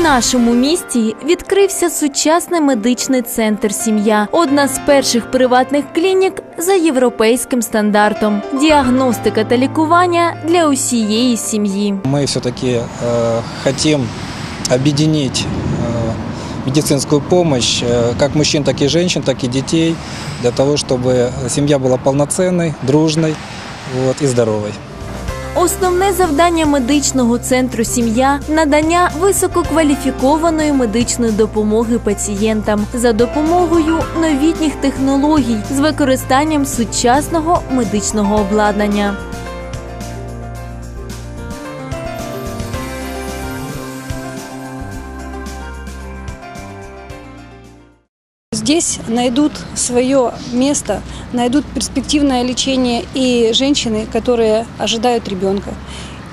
нашому місті відкрився сучасний медичний центр Сім'я, одна з перших приватних клінік за європейським стандартом. Діагностика та лікування для усієї сім'ї. Мы все-таки э, хотим объединить э, медицинскую помощь э, как мужчин, так и женщин, так и детей, для того, чтобы семья была полноценной, дружной вот, и здоровой. Основне завдання медичного центру сім'я надання висококваліфікованої медичної допомоги пацієнтам за допомогою новітніх технологій з використанням сучасного медичного обладнання. Здесь найдут свое место, найдут перспективное лечение и женщины, которые ожидают ребенка,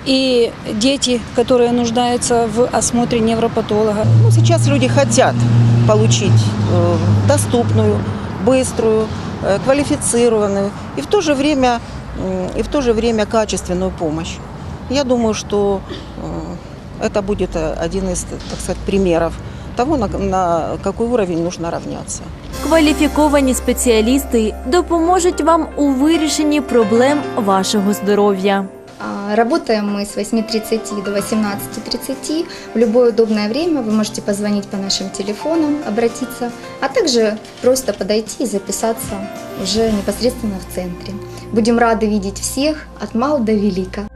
и дети, которые нуждаются в осмотре невропатолога. Ну, сейчас люди хотят получить э, доступную, быструю, э, квалифицированную и в то же время и в то же время качественную помощь. Я думаю, что э, это будет один из, так сказать, примеров того, на, на какой уровень нужно равняться. Кваліфіковані спеціалісти допоможуть вам у вирішенні проблем вашого здоров'я. А, Работаем мы с 8.30 до 18.30. В любое удобное время вы можете позвонить по нашим телефонам, обратиться, а также просто подойти и записаться уже непосредственно в центре. Будем рады видеть всех от мала до велика.